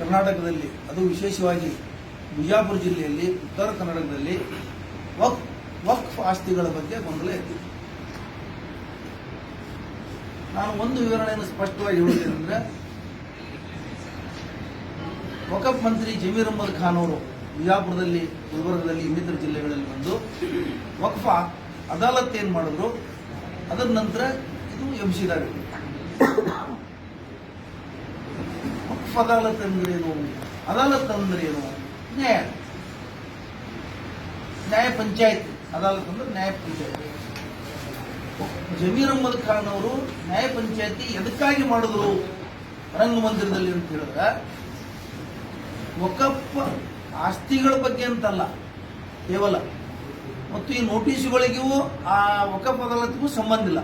ಕರ್ನಾಟಕದಲ್ಲಿ, ಅದು ವಿಶೇಷವಾಗಿ ಬಿಜಾಪುರ ಜಿಲ್ಲೆಯಲ್ಲಿ, ಉತ್ತರ ಕನ್ನಡದಲ್ಲಿ ವಕ್ಫ್ ವಕ್ಫ್ ಆಸ್ತಿಗಳ ಬಗ್ಗೆ ಗೊಂದಲ ಎದ್ದಿದೆ ನಾನು ಒಂದು ವಿವರಣೆಯನ್ನು ಸ್ಪಷ್ಟವಾಗಿ ಹೇಳುತ್ತೇನೆಂದ್ರೆ ವಕಫ್ ಮಂತ್ರಿ ಜಮೀರ್ ಅಹಮದ್ ಖಾನ್ ಅವರು ಬಿಜಾಪುರದಲ್ಲಿ, ಗುಲ್ಬರ್ಗದಲ್ಲಿ, ಇನ್ನಿತರ ಜಿಲ್ಲೆಗಳಲ್ಲಿ ಬಂದು ವಕ್ಫ ಅದಾಲತ್ ಏನು ಮಾಡಿದ್ರು, ಅದರ ನಂತರ ಇದು ಎಬ್ಸಿದಾಗ ವಕ್ಫ್ ಅದಾಲತ್ ಅಂದ್ರೇನು ಅದಾಲತ್ ಅಂದ್ರೇನು ನ್ಯಾಯ. ನ್ಯಾಯ ಪಂಚಾಯತ್. ಅದಾಲತ್ ಅಂದ್ರೆ ನ್ಯಾಯ ಪಂಚಾಯತ್. ಜಮೀರ್ ಅಹಮದ್ ಖಾನ್ ಅವರು ನ್ಯಾಯ ಪಂಚಾಯತಿ ಎದಕ್ಕಾಗಿ ಮಾಡಿದ್ರು? ರಂಗಮಂದಿರದಲ್ಲಿ ಅಂತ ಹೇಳಿದ್ರೆ ವಕಫ್ ಆಸ್ತಿಗಳ ಬಗ್ಗೆ ಅಂತಲ್ಲ, ಕೇವಲ. ಮತ್ತು ಈ ನೋಟಿಸ್ಗಳಿಗೂ ಆ ವಕಫ್ ಅದಾಲತ್ಗೂ ಸಂಬಂಧ ಇಲ್ಲ.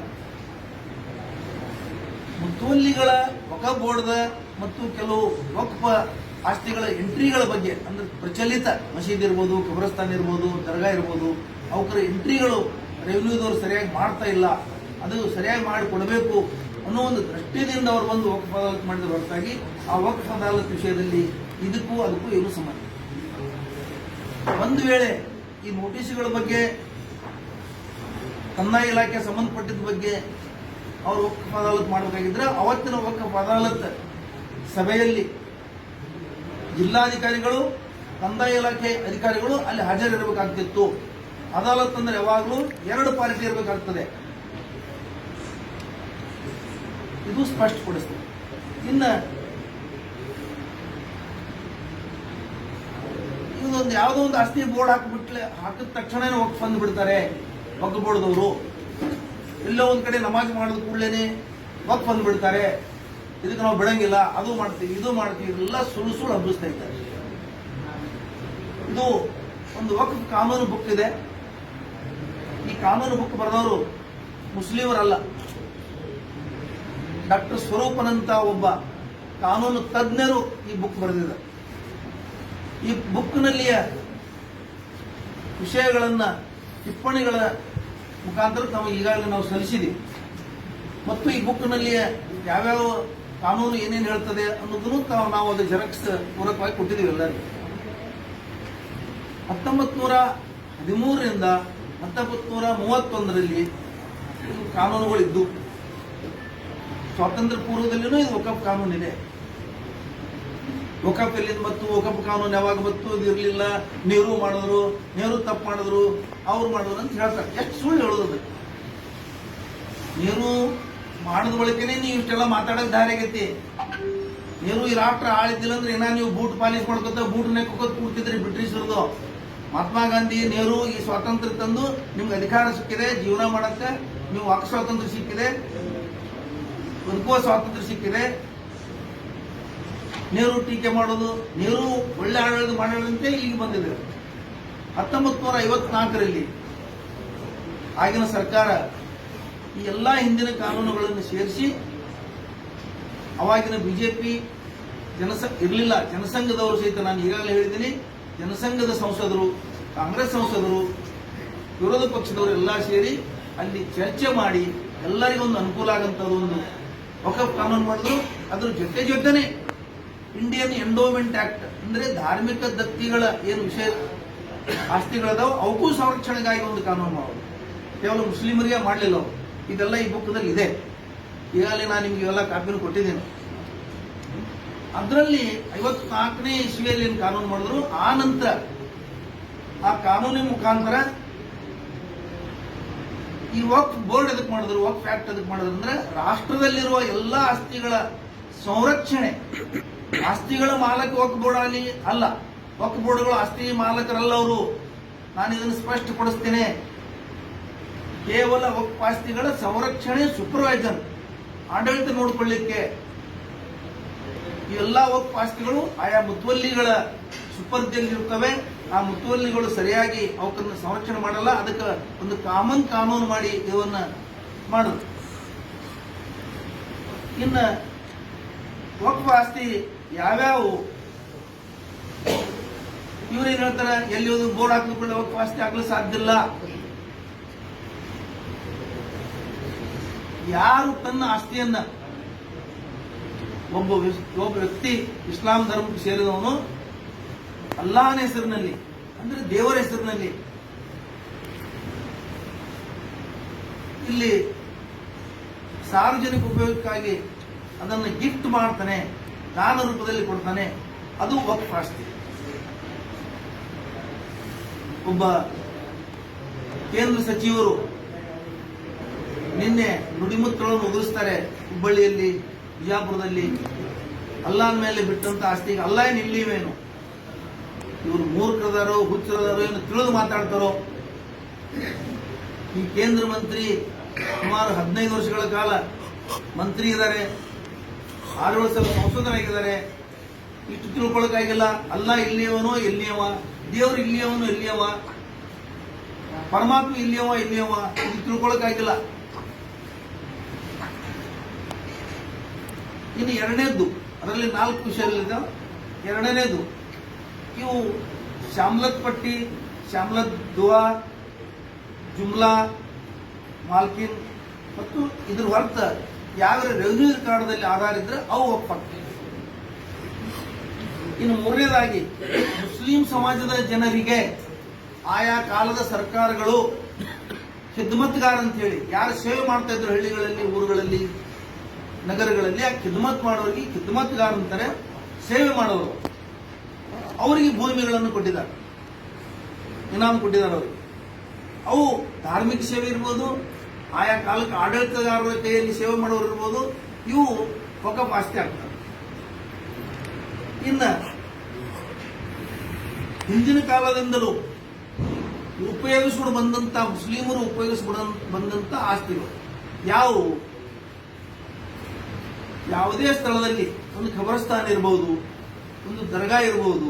ಮುತ್ತುವಲ್ಲಿಗಳ ವಕಫ್ ಬೋರ್ಡ್ದ ಮತ್ತು ಕೆಲವು ವಕ್ಫ ಆಸ್ತಿಗಳ ಎಂಟ್ರಿಗಳ ಬಗ್ಗೆ, ಅಂದ್ರೆ ಪ್ರಚಲಿತ ಮಸೀದಿ ಇರ್ಬೋದು, ಕಬ್ರಸ್ತಾನ್ ಇರ್ಬೋದು, ದರ್ಗಾ ಇರ್ಬೋದು ಅವರ ಎಂಟ್ರಿಗಳು ರೆವಿನ್ಯೂದವರು ಸರಿಯಾಗಿ ಮಾಡ್ತಾ ಇಲ್ಲ. ಅದು ಸರಿಯಾಗಿ ಮಾಡಿ ಕೊಡಬೇಕು ಅನ್ನೋ ಒಂದು ದೃಷ್ಟಿಯಿಂದ ಅವರು ಬಂದು ವಕ್ಫ್ ಅದಾಲತ್ ಮಾಡಿದ ಹೊರತಾಗಿ ಆ ವಕ್ಫ್ ಅದಾಲತ್ ವಿಷಯದಲ್ಲಿ ಇದಕ್ಕೂ ಅದಕ್ಕೂ ಏನು ಸಂಬಂಧ ಒಂದು ವೇಳೆ ಈ ನೋಟಿಸ್ಗಳ ಬಗ್ಗೆ, ಕಂದಾಯ ಇಲಾಖೆ ಸಂಬಂಧಪಟ್ಟಿದ ಬಗ್ಗೆ ಅವರು ವಕ್ಫ್ ಅದಾಲತ್ ಮಾಡಬೇಕಾಗಿದ್ರೆ ಅವತ್ತಿನ ವಕ್ಫ್ ಅದಾಲತ್ ಸಭೆಯಲ್ಲಿ ಜಿಲ್ಲಾಧಿಕಾರಿಗಳು, ಕಂದಾಯ ಇಲಾಖೆ ಅಧಿಕಾರಿಗಳು ಅಲ್ಲಿ ಹಾಜರಿರಬೇಕಾಗ್ತಿತ್ತು. ಅದಾಲತ್ ಅಂದ್ರೆ ಯಾವಾಗಲೂ ಎರಡು ಪಾರ್ಟಿ ಇರಬೇಕಾಗ್ತದೆ. ಇದು ಸ್ಪಷ್ಟಪಡಿಸ್ತದೆ ಇನ್ನ ಇದೊಂದು ಯಾವುದೋ ಒಂದು ಆಸ್ತಿ ಬೋರ್ಡ್ ಹಾಕಿಬಿಟ್ಲೆ, ಹಾಕಿದ ತಕ್ಷಣ ಹೋಗಿ ಬಂದು ಬಿಡ್ತಾರೆ ವಕ್ಫ್ ಬೋರ್ಡ್ದವರು ಎಲ್ಲೋ ಒಂದ್ ಕಡೆ ನಮಾಜ್ ಮಾಡಿದ ಕೂಡಲೇನೆ ವಕ್ಫ್ ಬಂದು ಬಿಡ್ತಾರೆ. ಇದಕ್ಕೆ ನಾವು ಬಿಡಂಗಿಲ್ಲ, ಅದು ಮಾಡ್ತೀವಿ, ಇದು ಮಾಡ್ತೀವಿ ಎಲ್ಲ ಸುಳ್ಳು ಸುಳ್ಳು ಹಬ್ಬಿಸ್ತಾ ಇದ್ದಾರೆ. ಇದು ಒಂದು ವಕ್ಫ್ ಕಾನೂನು ಬುಕ್ ಇದೆ. ಈ ಕಾನೂನು ಬುಕ್ ಬರೆದವರು ಮುಸ್ಲಿಮರಲ್ಲ. ಡಾಕ್ಟರ್ ಸ್ವರೂಪನಂತ ಒಬ್ಬ ಕಾನೂನು ತಜ್ಞರು ಈ ಬುಕ್ ಬರೆದಿದ್ದಾರೆ. ಈ ಬುಕ್ನಲ್ಲಿಯ ವಿಷಯಗಳನ್ನ, ಟಿಪ್ಪಣಿಗಳ ಮುಖಾಂತರ ನಾವು ಈಗಾಗಲೇ ನಾವು ಸಲ್ಲಿಸಿದ್ದೀವಿ. ಮತ್ತು ಈ ಬುಕ್ನಲ್ಲಿಯ ಯಾವ್ಯಾವ ಕಾನೂನು ಏನೇನು ಹೇಳ್ತದೆ ಅನ್ನೋದನ್ನು ತಾವು ನಾವು ಅದು ಜೆರಾಕ್ಸ್ ಪೂರಕವಾಗಿ ಕೊಟ್ಟಿದ್ದೀವಿ ಎಲ್ಲರಿಗೂ. ಹತ್ತೊಂಬತ್ತು ನೂರ ಹದಿಮೂರರಿಂದ ಹತ್ತೊಂಬತ್ತು ನೂರ ಮೂವತ್ತೊಂದರಲ್ಲಿ ಕಾನೂನುಗಳಿದ್ದು, ಸ್ವಾತಂತ್ರ್ಯ ಪೂರ್ವದಲ್ಲಿನೂ ಇದು ವಕಫ್ ಕಾನೂನಿದೆ. ವಕಫ್ ಎಲ್ಲಿಂದ ಮತ್ತು ವಕಫ್ ಕಾನೂನು ಯಾವಾಗ ಬತ್ತು ಇದು ಇರಲಿಲ್ಲ. ನೆಹರು ಮಾಡಿದ್ರು, ನೆಹರು ತಪ್ಪು ಮಾಡಿದ್ರು, ಅವ್ರು ಮಾಡಿದ್ರು ಅಂತ ಹೇಳ್ತಾರೆ. ಎಷ್ಟು ಸುಳ್ಳು ಹೇಳೋದು. ನೆಹರು ಮಾಡಿದ ಬಳಿಕನೇ ನೀವು ಇಷ್ಟೆಲ್ಲ ಮಾತಾಡೋದ್ ದಾರಿ ಆಗೈತಿ. ನೆಹರು ಈ ರಾಷ್ಟ್ರ ಆಳಿದ್ದಿಲ್ಲ ಅಂದ್ರೆ ಏನ ನೀವು ಬೂಟ್ ಪಾಲಿಶ್ ಮಾಡ್ಕೊತ ಬೂಟ್ ನೆಕ್ಕೋತ್ ಕೂಡ್ತಿದ್ರಿ ಬ್ರಿಟಿಷರದು. ಮಹಾತ್ಮ ಗಾಂಧಿ, ನೆಹರು ಈ ಸ್ವಾತಂತ್ರ್ಯ ತಂದು ನಿಮ್ಗೆ ಅಧಿಕಾರ ಸಿಕ್ಕಿದೆ, ಜೀವನ ಮಾಡಕ್ಕೆ ನೀವು ವಾಕ್ ಸ್ವಾತಂತ್ರ್ಯ ಸಿಕ್ಕಿದೆ ಬದುಕುವ ಸ್ವಾತಂತ್ರ್ಯ ಸಿಕ್ಕಿದೆ. ನೆಹರು ಟೀಕೆ ಮಾಡೋದು, ನೆಹರು ಒಳ್ಳೆ ಆಡಳಿತ ಮಾಡೋದಂತೆ ಈಗ ಬಂದಿದೆ. ಹತ್ತೊಂಬತ್ತು ನೂರ ಐವತ್ನಾಲ್ಕರಲ್ಲಿ ಆಗಿನ ಸರ್ಕಾರ ಈ ಎಲ್ಲ ಹಿಂದಿನ ಕಾನೂನುಗಳನ್ನು ಸೇರಿಸಿ ಅವಾಗಿನ ಬಿಜೆಪಿ ಜನಸ ಇರಲಿಲ್ಲ, ಜನಸಂಘದವರು ಸಹಿತ ನಾನು ಈಗಾಗಲೇ ಹೇಳಿದ್ದೀನಿ, ಜನಸಂಘದ ಸಂಸದರು, ಕಾಂಗ್ರೆಸ್ ಸಂಸದರು, ವಿರೋಧ ಪಕ್ಷದವರು ಎಲ್ಲ ಸೇರಿ ಅಲ್ಲಿ ಚರ್ಚೆ ಮಾಡಿ ಎಲ್ಲರಿಗೊಂದು ಅನುಕೂಲ ಆಗಂಥದ್ದು ಒಂದು ವಕಫ್ ಕಾನೂನು ಮಾಡಿದ್ರು. ಅದ್ರ ಜೊತೆ ಜೊತೆನೆ ಇಂಡಿಯನ್ ಎಂಡೋಮೆಂಟ್ ಆಕ್ಟ್ ಅಂದ್ರೆ ಧಾರ್ಮಿಕ ದತ್ತಿಗಳ ಏನು ವಿಷಯ ಆಸ್ತಿಗಳದಾವ ಅವಕ್ಕೂ ಸಂರಕ್ಷಣೆಗಾಗಿ ಒಂದು ಕಾನೂನು ಮಾಡೋದು ಕೇವಲ ಮುಸ್ಲಿಮರಿಗೆ ಮಾಡಲಿಲ್ಲ ಅವರು. ಇದೆಲ್ಲ ಈ ಬುಕ್ದಲ್ಲಿ ಇದೆ. ಈಗಾಗಲೇ ನಾನು ನಿಮ್ಗೆ ಇವೆಲ್ಲ ಕಾಪಿನ ಕೊಟ್ಟಿದ್ದೇನೆ. ಅದರಲ್ಲಿ ಐವತ್ನಾಲ್ಕನೇ ಇಸ್ವಿಯಲ್ಲಿ ಏನು ಕಾನೂನು ಮಾಡಿದ್ರು? ಆ ನಂತರ, ಆ ಕಾನೂನಿನ ಮುಖಾಂತರ ಈ ವಕ್ ಬೋರ್ಡ್ ಎದಕ್ಕೆ ಮಾಡಿದ್ರು? ವಕ್ ಫ್ಯಾಕ್ಟ್ ಎದಕ್ಕೆ ಮಾಡಿದ್ರು? ಅಂದ್ರೆ ರಾಷ್ಟ್ರದಲ್ಲಿರುವ ಎಲ್ಲ ಆಸ್ತಿಗಳ ಸಂರಕ್ಷಣೆ. ಆಸ್ತಿಗಳ ಮಾಲಕ ವಕ್ ಬೋರ್ಡ್ ಆಗಲಿ ಅಲ್ಲ. ವಕ್ ಬೋರ್ಡ್ಗಳು ಆಸ್ತಿ ಮಾಲಕರಲ್ಲ ಅವರು. ನಾನು ಇದನ್ನು ಸ್ಪಷ್ಟಪಡಿಸ್ತೇನೆ. ಕೇವಲ ವಕ್ಫ್ ಆಸ್ತಿಗಳ ಸಂರಕ್ಷಣೆ ಸೂಪರ್ವೈಸರ್ ಆಡಳಿತ ನೋಡಿಕೊಳ್ಳಿಕ್ಕೆ ಎಲ್ಲ ವಕ್ಫ್ ಆಸ್ತಿಗಳು ಆಯಾ ಮುತುವಲ್ಲಿಗಳ ಸುಪರ್ದಿಯಲ್ಲಿರ್ತವೆ ಆ ಮುತುವಲ್ಲಿಗಳು ಸರಿಯಾಗಿ ಅವಕ್ಕನ್ನು ಸಂರಕ್ಷಣೆ ಮಾಡಲ್ಲ. ಅದಕ್ಕೆ ಒಂದು ಕಾಮನ್ ಕಾನೂನು ಮಾಡಿ ಇವನ್ನ ಮಾಡುದು. ಇನ್ನು ವಕ್ಫ್ ಆಸ್ತಿ ಯಾವ್ಯಾವು? ಇವ್ರೇನ್ ಹೇಳ್ತಾರೆ? ಎಲ್ಲಿ ಬೋರ್ಡ್ ಹಾಕಿದ್ರೆ ವಕ್ಫ್ ಆಸ್ತಿ ಆಗ್ಲು ಸಾಧ್ಯ ಇಲ್ಲ. ಯಾರು ತನ್ನ ಆಸ್ತಿಯನ್ನ ಒಬ್ಬ ಒಬ್ಬ ವ್ಯಕ್ತಿ ಇಸ್ಲಾಂ ಧರ್ಮಕ್ಕೆ ಸೇರಿದವನು ಅಲ್ಲಾಹನ ಹೆಸರಿನಲ್ಲಿ, ಅಂದ್ರೆ ದೇವರ ಹೆಸರಿನಲ್ಲಿ ಇಲ್ಲಿ ಸಾರ್ವಜನಿಕ ಉಪಯೋಗಕ್ಕಾಗಿ ಅದನ್ನು ಗಿಫ್ಟ್ ಮಾಡ್ತಾನೆ, ದಾನ ರೂಪದಲ್ಲಿ ಕೊಡ್ತಾನೆ. ಅದು ವಕ್ಫ್ ಆಸ್ತಿ. ಒಬ್ಬ ಕೇಂದ್ರ ಸಚಿವರು ನಿನ್ನೆ ನುಡಿಮುತ್ತಗಳನ್ನು ಮುಗಿಸ್ತಾರೆ ಹುಬ್ಬಳ್ಳಿಯಲ್ಲಿ, ಬಿಜಾಪುರದಲ್ಲಿ. ಅಲ್ಲಾನ್ ಮೇಲೆ ಬಿಟ್ಟಂತ ಆಸ್ತಿಗೆ ಅಲ್ಲ ಏನು ಇಲ್ಲಿವೇನು ಇವರು ಮೂರ್ಖರದಾರೋ ಹುಚ್ಚರದಾರೋ ಏನು ತಿಳಿದು ಮಾತಾಡ್ತಾರೋ? ಈ ಕೇಂದ್ರ ಮಂತ್ರಿ ಸುಮಾರು ಹದಿನೈದು ವರ್ಷಗಳ ಕಾಲ ಮಂತ್ರಿ ಇದ್ದಾರೆ. ಆರು ವರ್ಷ ಸಂಸದರಾಗಿದ್ದಾರೆ. ಇಷ್ಟು ತಿಳ್ಕೊಳಕ್ಕಾಗಿಲ್ಲ. ಅಲ್ಲ ಇಲ್ಲಿಯವನೋ, ಎಲ್ಲಿಯವ? ದೇವ್ರು ಇಲ್ಲಿಯವನು, ಎಲ್ಲಿಯವ? ಪರಮಾತ್ಮ ಇಲ್ಲಿಯವ ಇಲ್ಲಿಯವ ಇದು ತಿಳ್ಕೊಳಕ್ಕಾಗಿಲ್ಲ. ಇನ್ನು ಎರಡನೇದ್ದು, ಅದರಲ್ಲಿ ನಾಲ್ಕು ವಿಷಯಗಳಿದ್ದಾವೆ ಎರಡನೇದು ಇವು ಶ್ಯಾಮ್ಲತ್ ಪಟ್ಟಿ, ಶ್ಯಾಮ್ಲತ್ ದುವಾ, ಜುಮ್ಲಾ, ಮಾಲ್ಕಿನ್ ಮತ್ತು ಇದ್ರ ಹೊರತ ಯಾವ ರೆವಿನ್ಯೂ ಕಾರ್ಡ್ದಲ್ಲಿ ಆಧಾರ ಇದ್ರೆ ಅವು ಒಪ್ಪಾಗ್ತವೆ. ಇನ್ನು ಮೂರನೇದಾಗಿ, ಮುಸ್ಲಿಂ ಸಮಾಜದ ಜನರಿಗೆ ಆಯಾ ಕಾಲದ ಸರ್ಕಾರಗಳು ಖಿದ್ಮತ್ಗಾರ ಅಂತ ಹೇಳಿ, ಯಾರು ಸೇವೆ ಮಾಡ್ತಾ ಇದ್ರು ಹಳ್ಳಿಗಳಲ್ಲಿ, ಊರುಗಳಲ್ಲಿ ನಗರಗಳಲ್ಲಿ ಆ ಖಿದ್ಮತ್ ಮಾಡೋರಿಗೆ ಖಿದ್ಮತ್ಗಾರ ಅಂತಾರೆ, ಸೇವೆ ಮಾಡೋರು. ಅವರಿಗೆ ಭೂಮಿಗಳನ್ನು ಕೊಟ್ಟಿದ್ದಾರೆ. ಇನಾಮ್ ಕೊಟ್ಟಿದ್ದಾರೆ ಅವರು ಅವು ಧಾರ್ಮಿಕ ಸೇವೆ ಇರ್ಬೋದು, ಆಯಾ ಕಾಲಕ್ಕೆ ಆಡಳಿತಗಾರರ ಕೈಯಲ್ಲಿ ಸೇವೆ ಮಾಡೋರು ಇರ್ಬೋದು, ಇವು ವಕಫ್ ಆಸ್ತಿ ಆಗ್ತವೆ. ಇನ್ನು ಹಿಂದಿನ ಕಾಲದಿಂದಲೂ ಉಪಯೋಗಿಸ್ಕೊಂಡು ಬಂದಂತ ಮುಸ್ಲಿಮರು ಉಪಯೋಗಿಸ್ಬಿಡ ಬಂದಂತ ಆಸ್ತಿಗಳು. ಯಾವುವು ಯಾವುದೇ ಸ್ಥಳದಲ್ಲಿ ಒಂದು ಖಬರಸ್ಥಾನ ಇರಬಹುದು ಒಂದು ದರ್ಗಾ ಇರಬಹುದು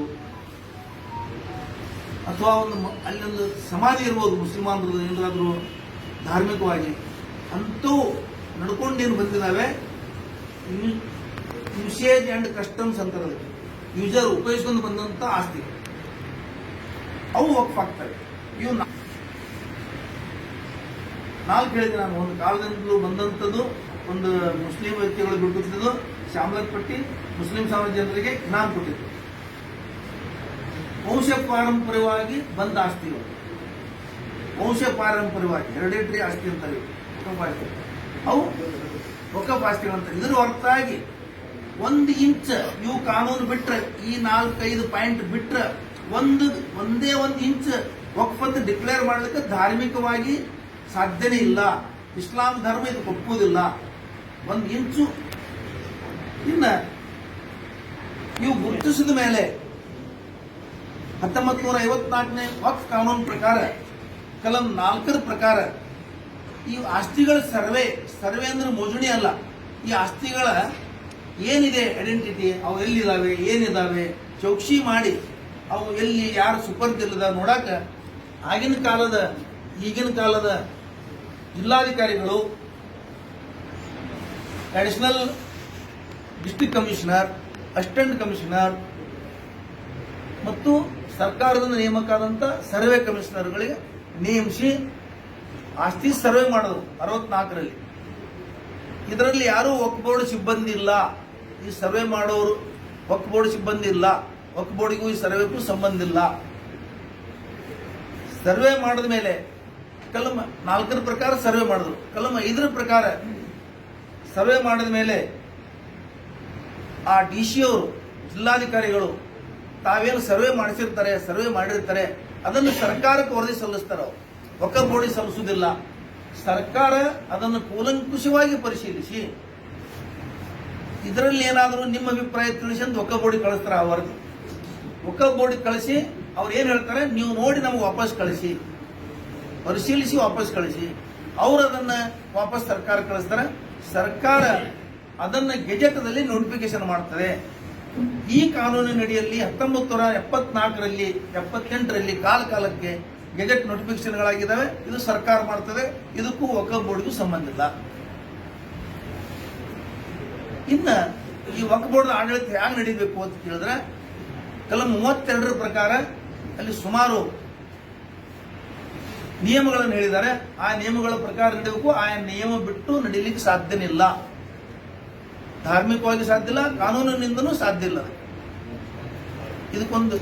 ಅಥವಾ ಒಂದು ಅಲ್ಲೊಂದು ಸಮಾಧಿ ಇರ್ಬೋದು ಮುಸ್ಲಿಮಾನರು ಏನಾದರೂ ಧಾರ್ಮಿಕವಾಗಿ ಅಂತೂ ನಡ್ಕೊಂಡೇನು ಬಂದಿದ್ದಾವೆ ಯೂಸೇಜ್ ಅಂಡ್ ಕಸ್ಟಮ್ಸ್ ಅದಕ್ಕೆ ಯೂಸರ್ ಉಪಯೋಗಿಸ್ಕೊಂಡು ಬಂದಂತ ಆಸ್ತಿ. ಅವು ಒಪ್ಪಾಗ್ತವೆ ಇವು ನಾಲ್ಕು ಹೇಳಿದೆ ನಾನು, ಒಂದು ಕಾಲದಿಂದಲೂ ಬಂದಂಥದ್ದು ಒಂದು ಮುಸ್ಲಿಂ ವ್ಯಕ್ತಿಗಳು ಬಿಡುತ್ತಿದ್ದು ಶಾಮಲತ್ ಪಟ್ಟಿ, ಮುಸ್ಲಿಂ ಸಮಾಜ ಜನರಿಗೆ ಇನಾಮ್ ಕೊಟ್ಟಿದ್ದು. ವಂಶ ಪಾರಂಪರ್ಯವಾಗಿ ಬಂದ ಆಸ್ತಿಗಳು ವಂಶ ಪಾರಂಪರ್ಯವಾಗಿ ಹೆರಿಡೇಟರಿ ಆಸ್ತಿ ಅಂತಾರೆ ಆಸ್ತಿ. ಅವು ವಕಫ್ ಆಸ್ತಿಗಳು ಅಂತ. ಇದರ ಹೊರತಾಗಿ ಒಂದು ಇಂಚ್ ಇವು ಕಾನೂನು ಬಿಟ್ರೆ, ಈ ನಾಲ್ಕೈದು ಪಾಯಿಂಟ್ ಬಿಟ್ರೆ ಒಂದು, ಒಂದೇ ಒಂದು ಇಂಚ್ ಒಕ್ಕಪತ್ತು ಡಿಕ್ಲೇರ್ ಮಾಡಲಿಕ್ಕೆ ಧಾರ್ಮಿಕವಾಗಿ ಸಾಧ್ಯನೇ ಇಲ್ಲ. ಇಸ್ಲಾಂ ಧರ್ಮ ಇದು ಒಪ್ಪುವುದಿಲ್ಲ. ಒಂದು ಇಂಚು. ಇನ್ನ ಇವು ಗುರುತಿಸಿದ ಮೇಲೆ ಹತ್ತೊಂಬತ್ತು ನೂರ ಐವತ್ನಾಲ್ಕನೇ ವಕ್ಫ್ ಕಾನೂನು ಪ್ರಕಾರ, ಕಲಂ ನಾಲ್ಕರ ಪ್ರಕಾರ, ಈ ಆಸ್ತಿಗಳ ಸರ್ವೆ ಸರ್ವೆ ಅಂದ್ರೆ ಮೋಜಣಿ ಅಲ್ಲ. ಈ ಆಸ್ತಿಗಳ ಏನಿದೆ ಐಡೆಂಟಿಟಿ ಅವು ಎಲ್ಲಿದ್ದಾವೆ ಏನಿದಾವೆ ಚೌಕ್ಷಿ ಮಾಡಿ ಅವು ಎಲ್ಲಿ, ಯಾರು ಸುಪರ್ದಿಲ್ಲದ ನೋಡಾಕ ಆಗಿನ ಕಾಲದ, ಈಗಿನ ಕಾಲದ ಜಿಲ್ಲಾಧಿಕಾರಿಗಳು additional district commissioner assistant commissioner ಮತ್ತು ಸರ್ಕಾರದಿಂದ ನೇಮಕಾದಂತ ಸರ್ವೆ ಕಮಿಷನರ್ಗಳಿಗೆ ನೇಮಿಸಿ ಆಸ್ತಿ ಸರ್ವೆ ಮಾಡೋದು ಅರವತ್ನಾಲ್ಕರಲ್ಲಿ. ಇದರಲ್ಲಿ ಯಾರೂ ವಕ್ ಬೋರ್ಡ್ ಸಿಬ್ಬಂದಿ ಇಲ್ಲ. ಈ ಸರ್ವೆ ಮಾಡೋರು ವಕ್ ಬೋರ್ಡ್ ಸಿಬ್ಬಂದಿ ಇಲ್ಲ. ವಕ್ ಬೋರ್ಡಿಗೂ ಈ ಸರ್ವೆಗೂ ಸಂಬಂಧ ಇಲ್ಲ. ಸರ್ವೆ ಮಾಡಿದ ಮೇಲೆ ಕಲಂ ನಾಲ್ಕರ ಪ್ರಕಾರ ಸರ್ವೆ ಮಾಡಿದ್ರು. ಕಲಮ ಐದರ ಪ್ರಕಾರ ಸರ್ವೆ ಮಾಡಿದ ಮೇಲೆ ಆ ಡಿ ಸಿ ಅವರು, ಜಿಲ್ಲಾಧಿಕಾರಿಗಳು ತಾವೇನು ಸರ್ವೆ ಮಾಡಿಸಿರ್ತಾರೆ, ಸರ್ವೆ ಮಾಡಿರ್ತಾರೆ, ಅದನ್ನು ಸರ್ಕಾರಕ್ಕೆ ವರದಿ ಸಲ್ಲಿಸ್ತಾರೆ ಅವರು. ಒಕ್ಕ ಬೋರ್ಡಿ ಸಲ್ಲಿಸುವುದಿಲ್ಲ. ಸರ್ಕಾರ ಅದನ್ನು ಕೂಲಂಕುಷವಾಗಿ ಪರಿಶೀಲಿಸಿ. ಇದರಲ್ಲಿ ಏನಾದರೂ ನಿಮ್ಮ ಅಭಿಪ್ರಾಯ ತಿಳಿಸಿ ಅಂತ ಒಕ್ಕ ಬೋರ್ಡಿ ಕಳಿಸ್ತಾರೆ ಆ ವರದಿ. ಒಕ್ಕ ಬೋರ್ಡಿ ಕಳಿಸಿ, ಅವ್ರು ಏನು ಹೇಳ್ತಾರೆ? ನೀವು ನೋಡಿ ನಮಗೆ ವಾಪಸ್ ಕಳಿಸಿ. ಪರಿಶೀಲಿಸಿ ವಾಪಸ್ ಕಳಿಸಿ. ಅವರು ಅದನ್ನ ವಾಪಸ್ ಸರ್ಕಾರ ಕಳಿಸ್ತಾರೆ. ಸರ್ಕಾರ ಅದನ್ನ ಗೆಜೆಟ್ನಲ್ಲಿ ನೋಟಿಫಿಕೇಶನ್ ಮಾಡ್ತದೆ. ಈ ಕಾನೂನಿನಡಿಯಲ್ಲಿ ಹತ್ತೊಂಬತ್ತು ನೂರ ಎಪ್ಪತ್ನಾಲ್ಕರಲ್ಲಿ, ಎಪ್ಪತ್ತೆಂಟರಲ್ಲಿ ಕಾಲ ಕಾಲಕ್ಕೆ ಗೆಜೆಟ್ ನೋಟಿಫಿಕೇಶನ್ಗಳಾಗಿದ್ದಾವೆ ಇದು ಸರ್ಕಾರ ಮಾಡ್ತದೆ. ಇದಕ್ಕೂ ವಕಫ್ ಬೋರ್ಡ್ಗೂ ಸಂಬಂಧ ಇಲ್ಲ. ಇನ್ನ ಈ ವಕ್ಫ್ ಬೋರ್ಡ್ ಆಡಳಿತ ಹೇಗೆ ನಡೀಬೇಕು ಅಂತ ಕೇಳಿದ್ರೆ, ಕಲಂ ಮೂವತ್ತೆರಡರ ಪ್ರಕಾರ ಅಲ್ಲಿ ಸುಮಾರು ನಿಯಮಗಳನ್ನು ಹೇಳಿದ್ದಾರೆ. ಆ ನಿಯಮಗಳ ಪ್ರಕಾರ ನಡೀಬೇಕು ಆ ನಿಯಮ ಬಿಟ್ಟು ನಡೀಲಿಕ್ಕೆ ಸಾಧ್ಯನಿಲ್ಲ. ಧಾರ್ಮಿಕವಾಗಿ ಸಾಧ್ಯ ಇಲ್ಲ, ಕಾನೂನಿನಿಂದನೂ ಸಾಧ್ಯ ಇಲ್ಲ. ಇದಕ್ಕೊಂದು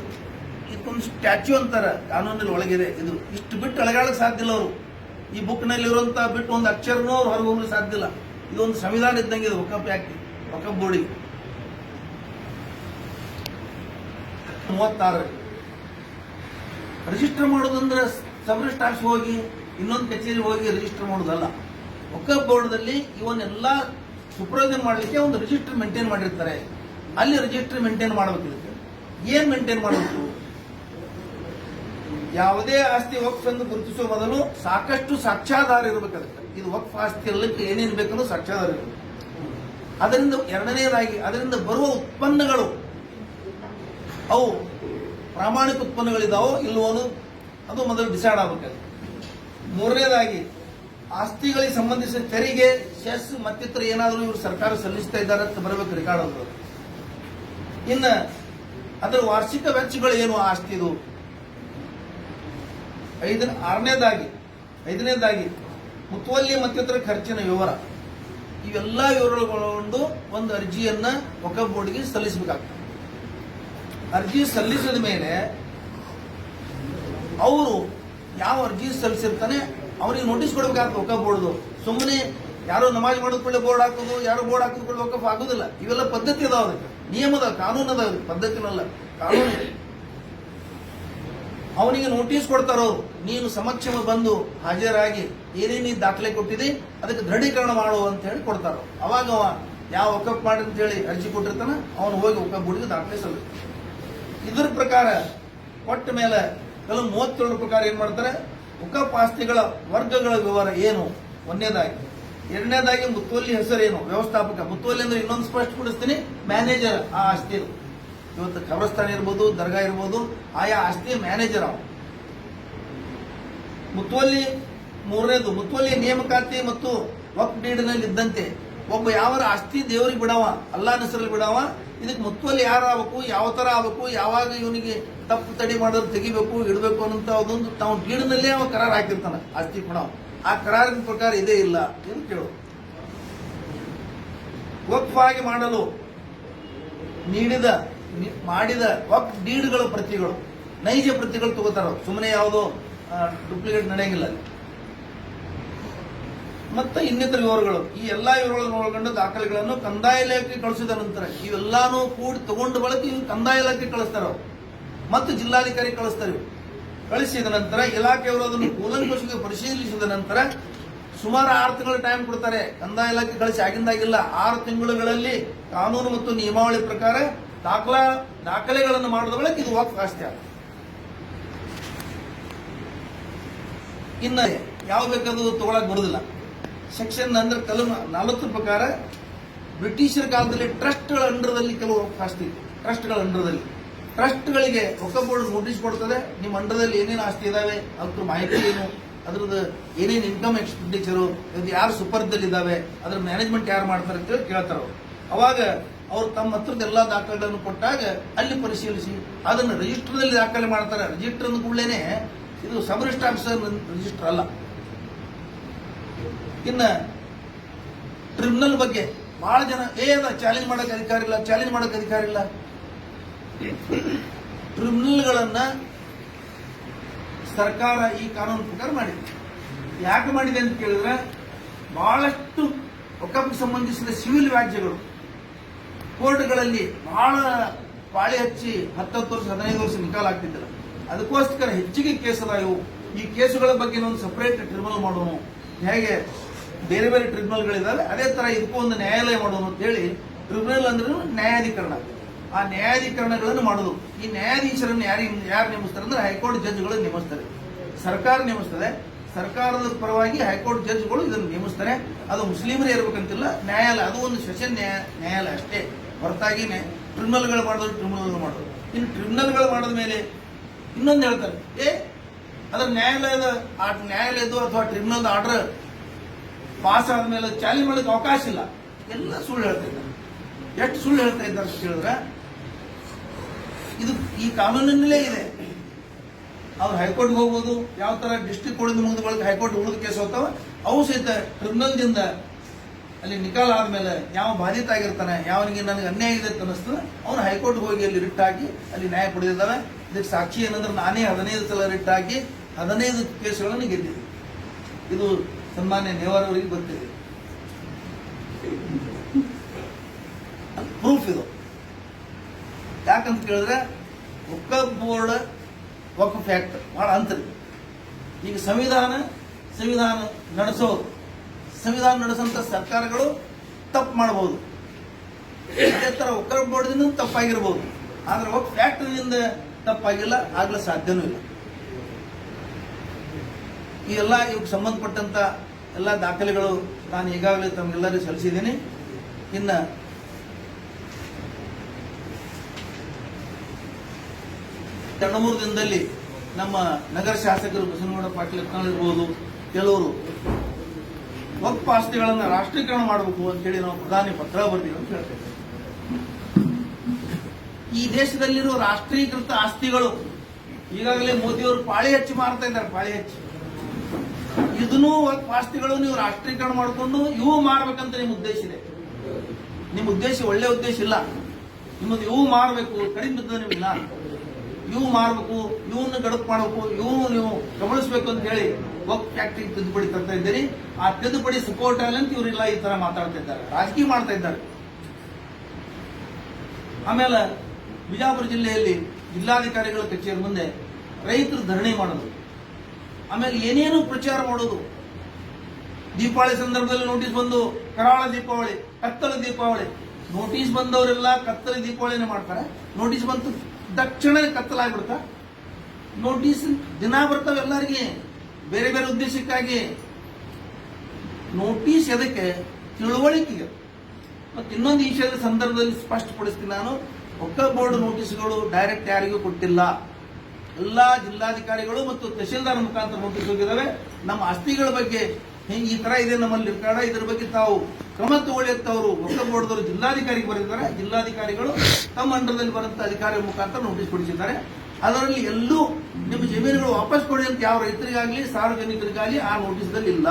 ಇದಕ್ಕೊಂದು ಸ್ಟ್ಯಾಚ್ಯೂ ಅಂತಾರೆ. ಕಾನೂನಲ್ಲಿ ಒಳಗಿದೆ ಇದು. ಇಷ್ಟು ಬಿಟ್ಟು ಅಳಗಾಡಕ್ಕೆ ಸಾಧ್ಯ ಇಲ್ಲ ಅವರು. ಈ ಬುಕ್ನಲ್ಲಿ ಇರುವಂತ ಬಿಟ್ಟು ಒಂದು ಅಕ್ಷರನೂ ಅವ್ರು ಹೊರಗೆ ಹೋಗ್ಲಿಕ್ಕೆ ಸಾಧ್ಯ ಇಲ್ಲ. ಇದೊಂದು ಸಂವಿಧಾನ ಇದ್ದಂಗೆ ಇದು ಒಕ್ಕಪ್ಪ ಯಾಕೆ ವಕಫ್ ಬೋರ್ಡಿಗೆ ಮೂವತ್ತಾರು ರಿಜಿಸ್ಟರ್ ಮಾಡೋದಂದ್ರೆ ಸಬ್ ಸ್ಟಾಕ್ಸ್ ಹೋಗಿ, ಇನ್ನೊಂದು ಕಚೇರಿ ಹೋಗಿ ರಿಜಿಸ್ಟರ್ ಮಾಡೋದಲ್ಲ. ವಕಫ್ ಬೋರ್ಡ್ದಲ್ಲಿ ಇವನ್ನೆಲ್ಲ ಸುಪ್ರೋಜನ್ ಮಾಡಲಿಕ್ಕೆ ಒಂದು ರಿಜಿಸ್ಟರ್ ಮೇಂಟೈನ್ ಮಾಡಿರ್ತಾರೆ. ಅಲ್ಲಿ ರಿಜಿಸ್ಟರ್ ಮೇಂಟೈನ್ ಮಾಡಬೇಕಿರುತ್ತೆ ಏನು ಮೇಂಟೈನ್ ಮಾಡಬೇಕು? ಯಾವುದೇ ಆಸ್ತಿ ವಕ್ಫ್ ಎಂದು ಗುರುತಿಸುವ ಮೊದಲು ಸಾಕಷ್ಟು ಸಾಕ್ಷ್ಯಾಧಾರ ಇರಬೇಕು ಅದಕ್ಕೆ. ಇದು ವಕ್ಫ್ ಆಸ್ತಿ ಇರಲಿಕ್ಕೆ ಏನೇನು ಬೇಕನ್ನೋ ಸಾಕ್ಷ್ಯಾಧಾರ ಇರಬೇಕು. ಅದರಿಂದ ಎರಡನೇದಾಗಿ, ಅದರಿಂದ ಬರುವ ಉತ್ಪನ್ನಗಳು, ಅವು ಪ್ರಾಮಾಣಿಕ ಉತ್ಪನ್ನಗಳಿದಾವೋ ಇಲ್ಲವೋ ಅದು ಮೊದಲು ಡಿಸೈಡ್ ಆಗಬೇಕು ಮೂರನೇದಾಗಿ, ಆಸ್ತಿಗಳಿಗೆ ಸಂಬಂಧಿಸಿದ ತೆರಿಗೆ ಸೆಸ್ ಮತ್ತಿತರ ಏನಾದರೂ ಇವರು ಸರ್ಕಾರ ಸಲ್ಲಿಸ್ತಾ ಇದ್ದಾರೆ ಅಂತ ಬರಬೇಕು ರೆಕಾರ್ಡ್ ಅವರು ಇನ್ನು ಅದರ ವಾರ್ಷಿಕ ವೆಚ್ಚಗಳು ಏನು ಆಸ್ತಿ ಆಸ್ತಿದು? ಐದನ, ಆರನೇದಾಗಿ, ಐದನೇದಾಗಿ ಮುತುವಲ್ಲಿ ಮತ್ತಿತರ ಖರ್ಚಿನ ವಿವರ. ಇವೆಲ್ಲ ವಿವರಗಳೊಂದು ಒಂದು ಅರ್ಜಿಯನ್ನ ವಕಫ್ ಬೋರ್ಡ್ಗೆ ಸಲ್ಲಿಸಬೇಕಾಗ್ತದೆ. ಅರ್ಜಿ ಸಲ್ಲಿಸಿದ ಮೇಲೆ ಅವರು ಯಾವ ಅರ್ಜಿ ಸಲ್ಲಿಸಿರ್ತಾನೆ ಅವನಿಗೆ ನೋಟಿಸ್ ಕೊಡಬೇಕಾಗ್ತದೆ ಒಕ್ಕ ಬೋರ್ಡ್ದು. ಸುಮ್ಮನೆ ಯಾರೋ ನಮಾಜ್ ಮಾಡಿದ್ಕೊಳ್ಳೆ ಬೋರ್ಡ್ ಹಾಕೋದು, ಯಾರೋ ಬೋರ್ಡ್ ಹಾಕಿದ್ಕೊಳ್ಳೆ ವಕಫ್ ಆಗೋದಿಲ್ಲ ಇವೆಲ್ಲ ಪದ್ಧತಿ ಅದಾವ ಅದಕ್ಕೆ. ನಿಯಮದ ಕಾನೂನು ಅದಾವ ಪದ್ಧತಿನಲ್ಲ ಕಾನೂನು. ಅವನಿಗೆ ನೋಟಿಸ್ ಕೊಡ್ತಾರೋ ನೀನು ಸಮಕ್ಷಮ ಬಂದು ಹಾಜರಾಗಿ ಏನೇನು ದಾಖಲೆ ಕೊಟ್ಟಿದೆ, ಅದಕ್ಕೆ ದೃಢೀಕರಣ ಮಾಡು ಅಂತ ಹೇಳಿ ಕೊಡ್ತಾರೋ ಅವಾಗ ಅವ ಯಾವ ಒಕ್ಕಪ್ಪ ಮಾಡಿ ಅಂತ ಹೇಳಿ ಅರ್ಜಿ ಕೊಟ್ಟಿರ್ತಾನ, ಅವನು ಹೋಗಿ ವಕಫ್ ಬೋರ್ಡ್ಗೆ ದಾಖಲೆ ಸಲ್ಲಿಸ್ತಾನೆ. ಇದ್ರ ಪ್ರಕಾರ ಕೊಟ್ಟ ಮೇಲೆ ಕೆಲವು ಮೂವತ್ತೆರಡು ಪ್ರಕಾರ ಏನ್ ಮಾಡ್ತಾರೆ? ಮುಖಪಾಸ್ತಿಗಳ ವರ್ಗಗಳ ವಿವರ ಏನು? ಒಂದನೇದಾಗಿ. ಎರಡನೇದಾಗಿ ಮುತ್ತುವಲ್ಲಿ ಹೆಸರೇನು? ವ್ಯವಸ್ಥಾಪಕ. ಮುತ್ತುವಲ್ಲಿ ಅಂದ್ರೆ ಇನ್ನೊಂದು ಸ್ಪಷ್ಟಪಡಿಸ್ತೀನಿ ಮ್ಯಾನೇಜರ್ ಆ ಆಸ್ತಿ ಇವತ್ತು ಕಬ್ರಸ್ತಾನ ಇರ್ಬೋದು, ದರ್ಗಾ ಇರ್ಬೋದು, ಆಯಾ ಆಸ್ತಿ ಮ್ಯಾನೇಜರ್ ಅವ ಮುತ್ತುವಲ್ಲಿ ಮೂರನೇದು, ಮುತ್ತುವಲ್ಲಿ ನೇಮಕಾತಿ ಮತ್ತು ವಕ್ ಡೀಡ್ನಲ್ಲಿ ಇದ್ದಂತೆ ಒಬ್ಬ ಯಾವ ಆಸ್ತಿ ದೇವರಿಗೆ ಬಿಡವ? ಅಲ್ಲಾನ ಹೆಸರಲ್ಲಿ ಬಿಡವ? ಇದಕ್ಕೆ ಮುತ್ತುವಲ್ಲಿ ಯಾರು ಆಗ್ಬೇಕು ಯಾವ ತರ ಆಗ್ಬೇಕು, ಯಾವಾಗ ಇವನಿಗೆ ತಪ್ಪು ತಡಿ ಮಾಡೋದು ತೆಗಿಬೇಕು, ಇಡಬೇಕು ಅನ್ನೋಂತ ಅದೊಂದು ತಾವು ಗೀಡಿನಲ್ಲೇ ಅವ ಕರಾರ್ ಹಾಕಿರ್ತಾನೆ, ಆಸ್ತಿ ಕೊಡವ ಆ ಕರಾರಿನ ಪ್ರಕಾರ ಇದೇ ಇಲ್ಲ ಎಂದು ಕೇಳು ವಕ್ಫಾಗಿ ಮಾಡಲು ನೀಡಿದ ಮಾಡಿದ ವಕ್ ಡೀಡ್ಗಳು ಪ್ರತಿಗಳು, ನೈಜ ಪ್ರತಿಗಳು ತಗೋತಾರ ಸುಮ್ಮನೆ ಯಾವುದೋ ಡೂಪ್ಲಿಕೇಟ್ ನಡೆಯಂಗಿಲ್ಲ. ಮತ್ತೆ ಇನ್ನಿತರ ವಿವರಗಳು ಈ ಎಲ್ಲಾ ವಿವರಗಳನ್ನು ಒಳಗೊಂಡ ದಾಖಲೆಗಳನ್ನು ಕಂದಾಯ ಇಲಾಖೆಗೆ ಕಳಿಸಿದ ನಂತರ ಇವೆಲ್ಲಾನು ಕೂಡಿ ತಗೊಂಡ ಬಳಕೆ ಕಂದಾಯ ಇಲಾಖೆ ಕಳಿಸ್ತಾರ. ಮತ್ತು ಜಿಲ್ಲಾಧಿಕಾರಿ ಕಳಿಸ್ತಾರೆ. ಕಳಿಸಿದ ನಂತರ ಇಲಾಖೆಯವರು ಅದನ್ನು ಕೂಲಂಕಷವಾಗಿ ಪರಿಶೀಲಿಸಿದ ನಂತರ ಸುಮಾರು ಆರು ತಿಂಗಳ ಟೈಮ್ ಕೊಡ್ತಾರೆ. ಕಂದಾಯ ಇಲಾಖೆ ಕಳಿಸಿ ಆಗಿಂದಾಗಿಲ್ಲ. ಆರು ತಿಂಗಳುಗಳಲ್ಲಿ ಕಾನೂನು ಮತ್ತು ನಿಯಮಾವಳಿ ಪ್ರಕಾರ ದಾಖಲಾ ದಾಖಲೆಗಳನ್ನು ಮಾಡಿದ ಬಳಿಕ ಇದು ವಾಕ್ ಆಸ್ತಿ ಆಗುತ್ತೆ ಇನ್ನ ಯಾವ ಬೇಕಾದ್ರೂ ತಗೊಳಕ್ ಬರುದಿಲ್ಲ. ಸೆಕ್ಷನ್ ಅಂದ್ರೆ ಕಲಮ ನಲವತ್ತರ ಪ್ರಕಾರ ಬ್ರಿಟಿಷರ ಕಾಲದಲ್ಲಿ ಟ್ರಸ್ಟ್ಗಳ ಅಂಡರ್ದಲ್ಲಿ ಕೆಲವು ಆಸ್ತಿ ಟ್ರಸ್ಟ್ಗಳ ಅಂಡರ್ದಲ್ಲಿ. ಟ್ರಸ್ಟ್ಗಳಿಗೆ ರೊಕ್ಕ ಬೋರ್ಡ್ ನೋಟಿಸ್ ಕೊಡ್ತದೆ. ನಿಮ್ಮ ಅಂಡರ್ದಲ್ಲಿ ಏನೇನು ಆಸ್ತಿ ಇದಾವೆ, ಅದ್ರ ಮಾಹಿತಿ ಏನು, ಅದ್ರದ್ದು ಏನೇನು ಇನ್ಕಮ್ ಎಕ್ಸ್ಪೆಂಡಿಚರು ಇದು ಯಾರು ಸುಪರ್ದಲ್ಲಿ ಇದಾವೆ, ಅದ್ರ ಮ್ಯಾನೇಜ್ಮೆಂಟ್ ಯಾರು ಮಾಡ್ತಾರೆ ಅಂತೇಳಿ ಕೇಳ್ತಾರೆ ಅವರು. ಅವಾಗ ಅವ್ರು ತಮ್ಮ ಹತ್ರದ ಎಲ್ಲಾ ದಾಖಲೆಗಳನ್ನು ಕೊಟ್ಟಾಗ ಅಲ್ಲಿ ಪರಿಶೀಲಿಸಿ, ಅದನ್ನು ರಿಜಿಸ್ಟರ್ನಲ್ಲಿ ದಾಖಲೆ ಮಾಡ್ತಾರೆ. ರಿಜಿಸ್ಟರ್ ಅಂದ ಕೂಡಲೇ ಇದು ಸಬ್ ರಿಜಿಸ್ಟರ್ ಆಫೀಸರ್ ರಿಜಿಸ್ಟರ್ ಅಲ್ಲ. ಇನ್ನ ಟ್ರಿಬ್ಯುನಲ್ ಬಗ್ಗೆ ಬಹಳ ಜನ ಏನ ಚಾಲೆಂಜ್ ಮಾಡೋಕೆ ಅಧಿಕಾರ ಇಲ್ಲ ಚಾಲೆಂಜ್ ಮಾಡೋಕೆ ಅಧಿಕಾರ ಇಲ್ಲ. ಟ್ರಿಬ್ಯುನಲ್ಗಳನ್ನ ಸರ್ಕಾರ ಈ ಕಾನೂನು ಪ್ರಕಾರ ಮಾಡಿದೆ. ಯಾಕೆ ಮಾಡಿದೆ ಅಂತ ಕೇಳಿದ್ರೆ ಬಹಳಷ್ಟು ಒಕ್ಕಪ್ಪಿಗೆ ಸಂಬಂಧಿಸಿದ ಸಿವಿಲ್ ವ್ಯಾಜ್ಯಗಳು ಕೋರ್ಟ್ಗಳಲ್ಲಿ ಬಹಳ ಪಾಳಿ ಹಚ್ಚಿ ಹತ್ತತ್ತು ವರ್ಷ, ಹದಿನೈದು ವರ್ಷ ನಿಕಾಲಾಗ್ತಿದ್ದಿಲ್ಲ ಅದಕ್ಕೋಸ್ಕರ ಹೆಚ್ಚಿಗೆ ಕೇಸ್ ಅದಾಯವು ಈ ಕೇಸುಗಳ ಬಗ್ಗೆ ಒಂದು ಸಪರೇಟ್ ಟ್ರಿಬ್ಯುನಲ್ ಮಾಡೋಣ ಹೇಗೆ ಬೇರೆ ಬೇರೆ ಟ್ರಿಬ್ಯುನಲ್ಗಳಿದ್ದಾವೆ ಅದೇ ತರ ಇದಕ್ಕೂ ಒಂದು ನ್ಯಾಯಾಲಯ ಮಾಡೋಣ ಅಂತ ಹೇಳಿ ಟ್ರಿಬ್ಯುನಲ್ ಅಂದ್ರೆ ನ್ಯಾಯಾಧೀಕರಣ. ಆ ನ್ಯಾಯಾಧೀಕರಣಗಳನ್ನು ಮಾಡುದು. ಈ ನ್ಯಾಯಾಧೀಶರನ್ನು ಯಾರು ಯಾರು ನೇಮಿಸ್ತಾರೆ ಅಂದ್ರೆ ಹೈಕೋರ್ಟ್ ಜಡ್ಜ್ಗಳು ನೇಮಿಸ್ತಾರೆ. ಸರ್ಕಾರ ನೇಮಿಸ್ತದೆ. ಸರ್ಕಾರದ ಪರವಾಗಿ ಹೈಕೋರ್ಟ್ ಜಡ್ಜ್ಗಳು ಇದನ್ನು ನೇಮಿಸ್ತಾರೆ. ಅದು ಮುಸ್ಲಿಮರೇ ಇರಬೇಕಂತಿಲ್ಲ. ನ್ಯಾಯಾಲಯ, ಅದು ಒಂದು ಸೆಷನ್ ನ್ಯಾಯ ನ್ಯಾಯಾಲಯ ಅಷ್ಟೇ. ಹೊರತಾಗಿ ಟ್ರಿಬ್ಯುನಲ್ಗಳು ಮಾಡಿದ್ರು ಟ್ರಿಬ್ಯುನಲ್ ಮಾಡೋದು. ಇನ್ನು ಟ್ರಿಬ್ಯುನಲ್ಗಳು ಮಾಡಿದ ಮೇಲೆ ಇನ್ನೊಂದು ಹೇಳ್ತಾರೆ. ಏ, ಅದ್ರ ನ್ಯಾಯಾಲಯದ ಆ ನ್ಯಾಯಾಲಯದ್ದು ಅಥವಾ ಟ್ರಿಬ್ಯುನಲ್ ಆರ್ಡರ್ ಪಾಸ್ ಆದ್ಮೇಲೆ ಚಾಲೆಂಜ್ ಮಾಡೋಕ್ಕೆ ಅವಕಾಶ ಇಲ್ಲ. ಎಲ್ಲ ಸುಳ್ಳು ಹೇಳ್ತಾ ಇದ್ದಾರೆ. ಎಷ್ಟು ಸುಳ್ಳು ಹೇಳ್ತಾ ಇದ್ದಾರೆ ಅಂತ ಕೇಳಿದ್ರೆ ಇದು ಈ ಕಾನೂನಿನಲ್ಲೇ ಇದೆ. ಅವ್ರು ಹೈಕೋರ್ಟ್ಗೆ ಹೋಗ್ಬೋದು, ಯಾವ ತರ ಡಿಸ್ಟ್ರಿಕ್ಟ್ ಕೋರ್ಟ್ ಮುಗಿದ ಬಳಿಕ ಹೈಕೋರ್ಟ್ ಉಳಿದ ಕೇಸ್ ಹೋಗ್ತಾವ. ಅವು ಸಹಿತ ಕ್ರಿಮಿನಲ್ದಿಂದ ಅಲ್ಲಿ ನಿಕಾಲ ಆದ್ಮೇಲೆ ಯಾವ ಬಾಧಿತ ಆಗಿರ್ತಾನೆ ಯಾವನಿಗೆ ನನಗೆ ಅನ್ಯಾಯ ಇದೆ ಅಂತ ಅನಿಸ್ತದೆ ಅವನು ಹೈಕೋರ್ಟ್ ಹೋಗಿ ಅಲ್ಲಿ ರಿಟ್ ಹಾಕಿ ಅಲ್ಲಿ ನ್ಯಾಯ ಪಡೆದಿದ್ದಾರೆ. ಇದಕ್ಕೆ ಸಾಕ್ಷಿ ಏನಂದ್ರೆ ನಾನೇ ಹದಿನೈದು ಸಲ ರಿಟ್ ಹಾಕಿ ಹದಿನೈದು ಕೇಸ್ಗಳನ್ನು ಗೆದ್ದಿದೆ. ಇದು ಸನ್ಮಾನ್ಯ ನೇವಾರ್ ಅವರಿಗೆ ಗೊತ್ತಿದೆ. ಪ್ರೂಫ್ ಇದು. ಯಾಕಂತ ಕೇಳಿದ್ರೆ ವಕ್ಫ್ ಬೋರ್ಡ್ ವಕ್ಫ್ ಆಕ್ಟ್ ಭಾಳ ಅಂತರಿ. ಈಗ ಸಂವಿಧಾನ ಸಂವಿಧಾನ ನಡೆಸೋದು. ಸಂವಿಧಾನ ನಡೆಸಂತ ಸರ್ಕಾರಗಳು ತಪ್ಪು ಮಾಡಬಹುದು ಅದೇ ತರ ಒಕ್ಕಲ್ ಬೋರ್ಡ್ದಿಂದ ತಪ್ಪಾಗಿರ್ಬೋದು. ಆದ್ರೆ ವಕ್ಫ್ ಫ್ಯಾಕ್ಟರಿಯಿಂದ ತಪ್ಪಾಗಿಲ್ಲ, ಆಗ್ಲ ಸಾಧ್ಯವೂ ಇಲ್ಲ. ಈ ಎಲ್ಲ ಇವಕ್ಕೆ ಸಂಬಂಧಪಟ್ಟಂತ ಎಲ್ಲ ದಾಖಲೆಗಳು ನಾನು ಈಗಾಗಲೇ ತಮಗೆಲ್ಲರಿಗೂ ಸಲ್ಲಿಸಿದ್ದೀನಿ. ಇನ್ನ ಎರಡು ಮೂರು ದಿನದಲ್ಲಿ ನಮ್ಮ ನಗರ ಶಾಸಕರು ಬಸವನಗೌಡ ಪಾಟೀಲ್ ಇರ್ಬೋದು ಕೆಲವರು ವಕ್ಫ್ ಆಸ್ತಿಗಳನ್ನು ರಾಷ್ಟ್ರೀಕರಣ ಮಾಡಬೇಕು ಅಂತೇಳಿ ನಾವು ಪ್ರಧಾನಿ ಪತ್ರ ಬರ್ತೀವಿ ಅಂತ ಹೇಳ್ತೇವೆ. ಈ ದೇಶದಲ್ಲಿರುವ ರಾಷ್ಟ್ರೀಕೃತ ಆಸ್ತಿಗಳು ಈಗಾಗಲೇ ಮೋದಿಯವರು ಪಾಳಿ ಹಚ್ಚಿ ಮಾರ್ತಾ ಇದ್ದಾರೆ, ಪಾಳಿ ಹಚ್ಚಿ. ಇದನ್ನೂ ವಕ್ಫ್ ಆಸ್ತಿಗಳು ನೀವು ರಾಷ್ಟ್ರೀಕರಣ ಮಾಡಿಕೊಂಡು ಇವು ಮಾರಬೇಕಂತ ನಿಮ್ಮ ಉದ್ದೇಶ ಇದೆ. ನಿಮ್ಮ ಉದ್ದೇಶ ಒಳ್ಳೆ ಉದ್ದೇಶ ಇಲ್ಲ. ನಿಮ್ಮದು ಇವು ಮಾರಬೇಕು, ಕಡಿಮೆ ಬಿದ್ದದ ನಿಮ್ಮಿಲ್ಲ ಇವು ಮಾಡಬೇಕು ಇವನ್ನ ಗಡಪ್ ಮಾಡಬೇಕು, ಇವನು ನೀವು ಗಮನಿಸಬೇಕು ಅಂತ ಹೇಳಿ ವಕ್ ಫ್ಯಾಕ್ಟ್ರಿ ತಿದ್ದುಪಡಿ ತರ್ತಾ ಇದ್ದೀರಿ. ಆ ತಿದ್ದುಪಡಿ ಸಪೋರ್ಟ್ ಆಗಲಿ ಅಂತ ಇವರೆಲ್ಲ ಈ ತರ ಮಾತಾಡ್ತಾ ಇದ್ದಾರೆ. ರಾಜಕೀಯ ಮಾಡ್ತಾ ಇದ್ದಾರೆ. ಆಮೇಲೆ ಬಿಜಾಪುರ ಜಿಲ್ಲೆಯಲ್ಲಿ ಜಿಲ್ಲಾಧಿಕಾರಿಗಳ ಕಚೇರಿ ಮುಂದೆ ರೈತರು ಧರಣಿ ಮಾಡೋದು. ಆಮೇಲೆ ಏನೇನು ಪ್ರಚಾರ ಮಾಡೋದು. ದೀಪಾವಳಿ ಸಂದರ್ಭದಲ್ಲಿ ನೋಟಿಸ್ ಬಂದು ಕರಾಳ ದೀಪಾವಳಿ, ಕತ್ತಲ ದೀಪಾವಳಿ. ನೋಟಿಸ್ ಬಂದವರೆಲ್ಲ ಕತ್ತಲ ದೀಪಾವಳಿನೇ ಮಾಡ್ತಾರೆ. ನೋಟಿಸ್ ಬಂತು ತಕ್ಷಣ ಕತ್ತಲಾಗ್ಬಿಡ್ತಾ? ನೋಟಿಸ್ ದಿನ ಬರ್ತಾವೆ ಎಲ್ಲರಿಗೆ. ಬೇರೆ ಬೇರೆ ಉದ್ದೇಶಕ್ಕಾಗಿ. ನೋಟಿಸ್ ಎದಕ್ಕೆ? ತಿಳುವಳಿಕೆಗೆ. ಮತ್ತೆ ಇನ್ನೊಂದು ವಿಷಯದ ಸಂದರ್ಭದಲ್ಲಿ ಸ್ಪಷ್ಟಪಡಿಸ್ತೀನಿ ನಾನು. ಒಕ್ಕ ಬೋರ್ಡ್ ನೋಟಿಸ್ಗಳು ಡೈರೆಕ್ಟ್ ಯಾರಿಗೂ ಕೊಟ್ಟಿಲ್ಲ. ಎಲ್ಲಾ ಜಿಲ್ಲಾಧಿಕಾರಿಗಳು ಮತ್ತು ತಹಶೀಲ್ದಾರ್ ಮುಖಾಂತರ ನೋಟಿಸ್ ಹೋಗಿದ್ದಾವೆ ನಮ್ಮ ಆಸ್ತಿಗಳ ಬಗ್ಗೆ ಹಿಂಗ್ ಈ ತರ ಇದೆ ನಮ್ಮಲ್ಲಿ ರೆಕಾರ್ಡ ಇದ್ರ ಬಗ್ಗೆ ತಾವು ಕ್ರಮ ಅಂತ ಅವರು ಜಿಲ್ಲಾಧಿಕಾರಿಗೆ ಬರೆದಿದ್ದಾರೆ. ಜಿಲ್ಲಾಧಿಕಾರಿಗಳು ತಮ್ಮ ಅಂಡರ್ದಲ್ಲಿ ಬರುವಂತ ಅಧಿಕಾರಿ ಮುಖಾಂತರ ನೋಟಿಸ್ ಕೊಡಿಸಿದ್ದಾರೆ. ಅದರಲ್ಲಿ ಎಲ್ಲೂ ನಿಮ್ಮ ಜಮೀನುಗಳು ವಾಪಸ್ ಕೊಡಿ ಅಂತ ಯಾವ ರೈತರಿಗಾಗಲಿ, ಸಾರ್ವಜನಿಕರಿಗಾಗಲಿ ಆ ನೋಟಿಸ್ದಲ್ಲಿ ಇಲ್ಲ.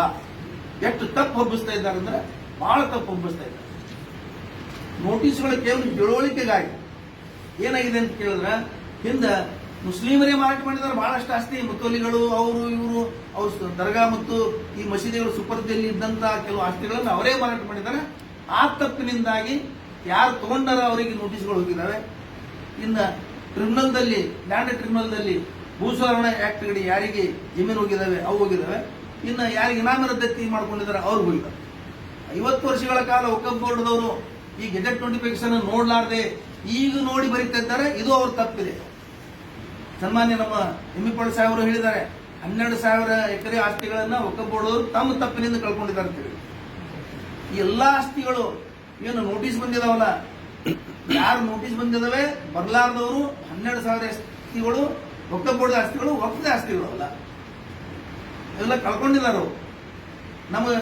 ಎಷ್ಟು ತಪ್ಪು ಹಬ್ಬಿಸ್ತಾ ಇದ್ದಾರೆ ಅಂದ್ರೆ ಬಹಳ ತಪ್ಪು ಹಬ್ಬಿಸ್ತಾ ಇದ್ದಾರೆ. ನೋಟಿಸ್ಗಳು ಕೇವಲ ತಿಳುವಳಿಕೆಗಾಗಿ ಏನಾಗಿದೆ ಅಂತ ಕೇಳಿದ್ರೆ, ಹಿಂದ ಮುಸ್ಲಿಮರೇ ಮಾರಾಟ ಮಾಡಿದ್ದಾರೆ ಬಹಳಷ್ಟು ಆಸ್ತಿ. ಮುತ್ತೋಲಿಗಳು, ಅವರು, ಇವರು, ಅವ್ರ ದರ್ಗಾ ಮತ್ತು ಈ ಮಸೀದಿಗಳು ಸುಪರ್ದಿಯಲ್ಲಿ ಇದ್ದಂತಹ ಕೆಲವು ಆಸ್ತಿಗಳನ್ನು ಅವರೇ ಮಾರಾಟ ಮಾಡಿದ್ದಾರೆ. ಆ ತಪ್ಪಿನಿಂದಾಗಿ ಯಾರು ತಗೊಂಡಾರ ಅವರಿಗೆ ನೋಟಿಸ್ಗಳು ಹೋಗಿದ್ದಾವೆ. ಇನ್ನು ಟ್ರಿಬ್ಯುನಲ್ದಲ್ಲಿ ಲ್ಯಾಂಡ್ ಟ್ರಿಬ್ಯುನಲ್ದಲ್ಲಿ ಆಕ್ಟ್ ಗಡಿ ಯಾರಿಗೆ ಜಮೀನು ಹೋಗಿದ್ದಾವೆ, ಅವು ಹೋಗಿದ್ದಾವೆ. ಇನ್ನು ಯಾರಿಗೆ ಇನಾಮ ರದ್ದತಿ ಮಾಡ್ಕೊಂಡಿದ್ದಾರೆ, ಅವ್ರು ಹೋಗಿದ್ದಾರೆ. ಐವತ್ತು ವರ್ಷಗಳ ಕಾಲ ಒಕ್ಕಂ ಬೋರ್ಡ್ದವರು ಈ ಗೆಜೆಟ್ ನೋಟಿಫಿಕೇಶನ್ ನೋಡಲಾರ್ದೆ ಈಗ ನೋಡಿ ಬರೀತಾ ಇದ್ದಾರೆ. ಇದು ಅವ್ರ ತಪ್ಪಿದೆ. ಸನ್ಮಾನ್ಯ ನಮ್ಮ ಪಿ ಸಾಹೇಬರು ಹೇಳಿದ್ದಾರೆ, ಹನ್ನೆರಡು ಸಾವಿರ ಎಕರೆ ಆಸ್ತಿಗಳನ್ನ ಒಕ್ಕಪ್ ಬೋರ್ಡ್ ತಮ್ಮ ತಪ್ಪಿನಿಂದ ಕಳ್ಕೊಂಡಿದ್ದಾರೆ ಅಂತೇಳಿ ಎಲ್ಲಾ ಆಸ್ತಿಗಳು ಏನು ನೋಟಿಸ್ ಬಂದಿದಾವಲ್ಲ, ಯಾರು ನೋಟಿಸ್ ಬಂದಿದಾವೆ ಬರ್ಲಾರ್ದವರು ಹನ್ನೆರಡು ಸಾವಿರ ಆಸ್ತಿಗಳು ಒಕ್ಕಪ್ ಬೋರ್ಡ್ ಆಸ್ತಿಗಳು ಒಕ್ಕದ ಆಸ್ತಿಗಳು ಅಲ್ಲ. ಎಲ್ಲ ಕಳ್ಕೊಂಡಿದ್ದಾರೆ ಅವರು. ನಮಗೆ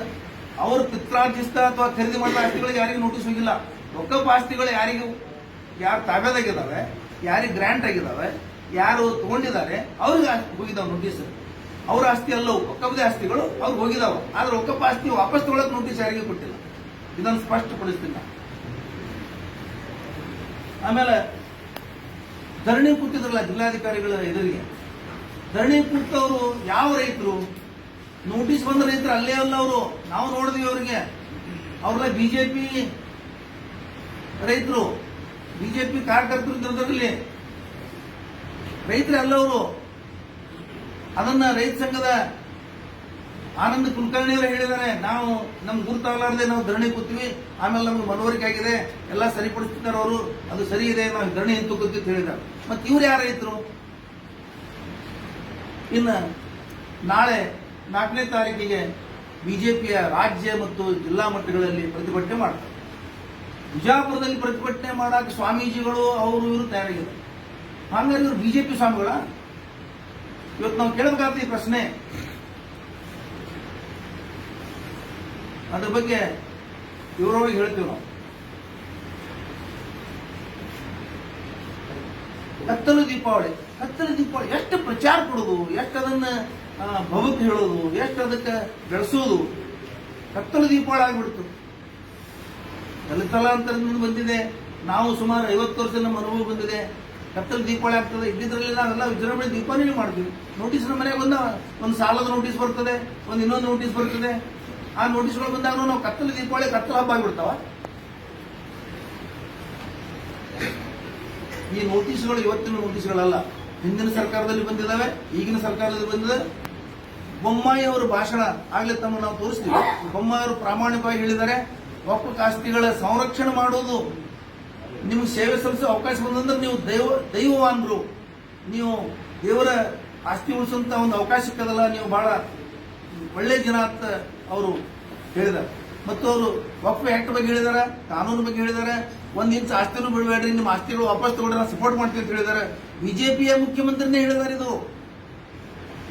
ಅವರು ಪಿತ್ರಾರ್ಜಿಸ್ತ ಅಥವಾ ಖರೀದಿ ಮಾಡಿದ ಆಸ್ತಿಗಳಿಗೆ ಯಾರಿಗೂ ನೋಟಿಸ್ ಹೋಗಿಲ್ಲ. ಒಕ್ಕಪ್ಪ ಆಸ್ತಿಗಳು ಯಾರಿಗೂ, ಯಾರು ತಾವೇದಾಗಿದ್ದಾವೆ ಯಾರಿಗೆ ಗ್ರ್ಯಾಂಟ್ ಆಗಿದ್ದಾವೆ ಯಾರು ತಗೊಂಡಿದ್ದಾರೆ, ಅವ್ರಿಗೆ ಹೋಗಿದಾವ ನೋಟಿಸ್ ಅವ್ರ ಆಸ್ತಿ ಅಲ್ಲವು ಒಕ್ಕಪ್ಪದೇ ಆಸ್ತಿಗಳು ಅವ್ರಿಗೆ ಹೋಗಿದಾವ ಆದ್ರೆ ಒಕ್ಕಪ್ಪ ಆಸ್ತಿ ವಾಪಸ್ ತಗೊಳಕ್ ನೋಟಿಸ್ ಯಾರಿಗೆ ಕೊಟ್ಟಿಲ್ಲ. ಇದನ್ನು ಸ್ಪಷ್ಟಪಡಿಸ್ತೀನಿ ನಾನು. ಆಮೇಲೆ, ಧರಣಿ ಕೂತಿದ್ರಲ್ಲ ಜಿಲ್ಲಾಧಿಕಾರಿಗಳ ಎದುರಿಗೆ. ಧರಣಿ ಕೂತವರು ಯಾವ ರೈತರು? ನೋಟಿಸ್ ಬಂದ ರೈತರು ಅಲ್ಲೇ ಅಲ್ಲ ಅವರು. ನಾವು ನೋಡಿದ್ವಿ ಅವರಿಗೆ. ಅವ್ರಲ್ಲ ಬಿಜೆಪಿ ರೈತರು. ಬಿಜೆಪಿ ಕಾರ್ಯಕರ್ತರು ಇದ್ರಲ್ಲಿ ರೈತರು ಅಲ್ಲವರು ಅದನ್ನ ರೈತ ಸಂಘದ ಆನಂದ್ ಕುಲಕರ್ಣಿ ಅವರು ಹೇಳಿದ್ದಾರೆ. ನಾವು ನಮ್ ಗುರುತಾಗಲಾರದೆ ನಾವು ಧರಣಿ ಕೂತೀವಿ. ಆಮೇಲೆ ನಮ್ಗೆ ಮನವರಿಕೆ ಆಗಿದೆ. ಎಲ್ಲ ಸರಿಪಡಿಸ್ತಿದ್ದಾರೆ ಅವರು. ಅದು ಸರಿ ಇದೆ ನಾವು ಧರಣಿ ಎಂತ ಅಂತ ಹೇಳಿದ್ದಾರೆ. ಮತ್ತೆ ಇವ್ರು ಯಾರು ರೈತರು? ಇನ್ನು ನಾಳೆ ನಾಲ್ಕನೇ ತಾರೀಕಿಗೆ ಬಿಜೆಪಿಯ ರಾಜ್ಯ ಮತ್ತು ಜಿಲ್ಲಾ ಮಟ್ಟಗಳಲ್ಲಿ ಪ್ರತಿಭಟನೆ ಮಾಡ್ತಾರೆ. ಬಿಜಾಪುರದಲ್ಲಿ ಪ್ರತಿಭಟನೆ ಮಾಡಕ್ಕೆ ಸ್ವಾಮೀಜಿಗಳು, ಅವರು, ಇವರು ತಯಾರಾಗಿದ್ದಾರೆ. ಹಾಗಾದ್ರೆ ಇವರು ಬಿಜೆಪಿ ಸ್ವಾಮಿಗಳ? ಇವತ್ತು ನಾವು ಕೇಳಬೇಕಾದ ಈ ಪ್ರಶ್ನೆ. ಅದ್ರ ಬಗ್ಗೆ ಇವರೊಳಗೆ ಹೇಳ್ತೀವಿ ನಾವು. ಕತ್ತಲು ದೀಪಾವಳಿ ಕತ್ತಲು ದೀಪಾವಳಿ ಎಷ್ಟು ಪ್ರಚಾರ ಕೊಡೋದು ಎಷ್ಟು ಅದನ್ನ ಆ, ಭವಕ್ ಹೇಳೋದು ಎಷ್ಟು ಅದಕ್ಕೆ ಬೆಳೆಸೋದು ಕತ್ತಲು ದೀಪಾವಳಿ ಆಗ್ಬಿಡ್ತು. ತಲತಲಾಂತರದಿಂದ ಬಂದಿದೆ. ನಾವು ಸುಮಾರು ಐವತ್ತು ವರ್ಷ ನಮ್ಮ ಅನುಭವ ಬಂದಿದೆ. ಕತ್ತಲು ದೀಪಾವಳಿ ಆಗ್ತದೆ. ಇದ್ದಿದ್ರಲ್ಲಿ ನಾವೆಲ್ಲ ವಿಜೃಂಭಣೆ ದೀಪಾವಳಿ ಮಾಡ್ತೀವಿ. ನೋಟಿಸ್ ನಮ್ಮ ಮನೆಗೆ ಬಂದ ಒಂದು ಸಾಲದ ನೋಟಿಸ್ ಬರ್ತದೆ, ಒಂದು ಇನ್ನೊಂದು ನೋಟಿಸ್ ಬರ್ತದೆ. ಆ ನೋಟಿಸ್ಗಳು ಬಂದಾಗ ನಾವು ಕತ್ತಲು ದೀಪಾವಳಿ, ಕತ್ತಲು ಹಬ್ಬ ಆಗಿಬಿಡ್ತಾವ. ಈ ನೋಟಿಸ್ಗಳು ಇವತ್ತಿನ ನೋಟಿಸ್ಗಳಲ್ಲ ಹಿಂದಿನ ಸರ್ಕಾರದಲ್ಲಿ ಬಂದಿದ್ದಾವೆ ಈಗಿನ ಸರ್ಕಾರದಲ್ಲಿ ಬಂದಿದೆ. ಬೊಮ್ಮಾಯಿ ಅವರು ಭಾಷಣ ಆಗ್ಲೇ ತಮ್ಮ ನಾವು ತೋರಿಸ್ತೀವಿ. ಬೊಮ್ಮಾಯಿ ಅವರು ಪ್ರಾಮಾಣಿಕವಾಗಿ ಹೇಳಿದ್ದಾರೆ ಒಪ್ಪು ಆಸ್ತಿಗಳ ಸಂರಕ್ಷಣೆ ಮಾಡೋದು ನಿಮ್ಗೆ ಸೇವೆ ಸಲ್ಲಿಸೋ ಅವಕಾಶ ಬಂದಂದ್ರೆ ನೀವು ದೈವ, ದೈವವಾನರು. ನೀವು ದೇವರ ಆಸ್ತಿ ಉಳಿಸುವಂತ ಒಂದು ಅವಕಾಶ ಸಿಕ್ಕದಲ್ಲ ನೀವು ಬಹಳ ಒಳ್ಳೆ ಜನ ಅಂತ ಅವರು ಹೇಳಿದ ಮತ್ತು ಅವರು ವಕ್ಫ್ ಆಕ್ಟ್ ಬಗ್ಗೆ ಹೇಳಿದಾರೆ, ಕಾನೂನು ಬಗ್ಗೆ ಹೇಳಿದ್ದಾರೆ ಒಂದ್ ಇಂಚ್ ಆಸ್ತಿನೂ ಬಿಡಬೇಡ್ರಿ, ನಿಮ್ಮ ಆಸ್ತಿಗಳು ವಾಪಸ್ ತಗೊಂಡ್ರೆ ಸಪೋರ್ಟ್ ಮಾಡ್ತೀವಿ ಅಂತ ಹೇಳಿದ್ದಾರೆ ಬಿಜೆಪಿಯ ಮುಖ್ಯಮಂತ್ರಿನೇ ಹೇಳಿದಾರೆ ಇದು.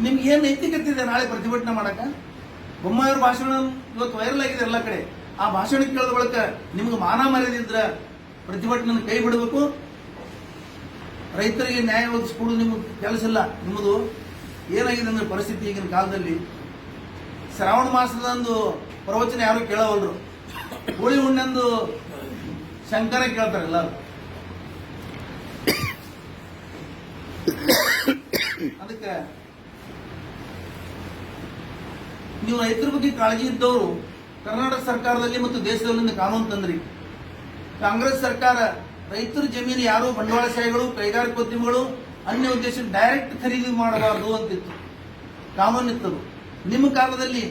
ನಿಮ್ಗೆ ಏನ್ ನೈತಿಕತೆ ಇದೆ ನಾಳೆ ಪ್ರತಿಭಟನೆ ಮಾಡಕ ಬೊಮ್ಮಾಯವ್ರ ಭಾಷಣ ಇವತ್ತು ವೈರಲ್ ಆಗಿದೆ ಎಲ್ಲ ಕಡೆ. ಆ ಭಾಷಣ ಕೇಳಿದ ಬಳಿಕ ನಿಮ್ಗೆ ಮಾನ ಮರ್ಯಾದೆ ಇದ್ರ ಪ್ರತಿಭಟನೆ ಕೈ ಬಿಡಬೇಕು. ರೈತರಿಗೆ ನ್ಯಾಯ ಒದಗಿಸ್ಕೊಡೋದು ನಿಮ್ಮ ಕೆಲಸ ಇಲ್ಲ ನಿಮ್ಮದು. ಏನಾಗಿದೆ ಅಂದ್ರೆ ಪರಿಸ್ಥಿತಿ ಈಗಿನ ಕಾಲದಲ್ಲಿ. ಶ್ರಾವಣ ಮಾಸದಂದು ಪ್ರವಚನ ಯಾರು ಕೇಳವಲ್ರು? ಹೋಳಿ ಹುಣ್ಣೆಂದು ಶಂಕರ ಕೇಳ್ತಾರೆ ಎಲ್ಲರೂ. ಅದಕ್ಕೆ ನೀವು ರೈತರ ಬಗ್ಗೆ ಕಾಳಜಿ ಇದ್ದವರು ಕರ್ನಾಟಕ ಸರ್ಕಾರದಲ್ಲಿ ಮತ್ತು ದೇಶದಲ್ಲಿ ಕಾನೂನು ತಂದ್ರಿ. ಕಾಂಗ್ರೆಸ್ ಸರ್ಕಾರ ರೈತರ ಜಮೀನು ಯಾರು ಬಂಡವಾಳಶಾಹಿಗಳು ಕೈಗಾರಿಕೋದ್ಯಮಿಗಳು ಅನ್ಯ ಉದ್ದೇಶ ಡೈರೆಕ್ಟ್ ಖರೀದಿ ಮಾಡಬಾರದು ಅಂತಿತ್ತು. ಕಾನೂನಿತ್ತದು ನಿಮ್ಮ ಕಾಲದಲ್ಲಿ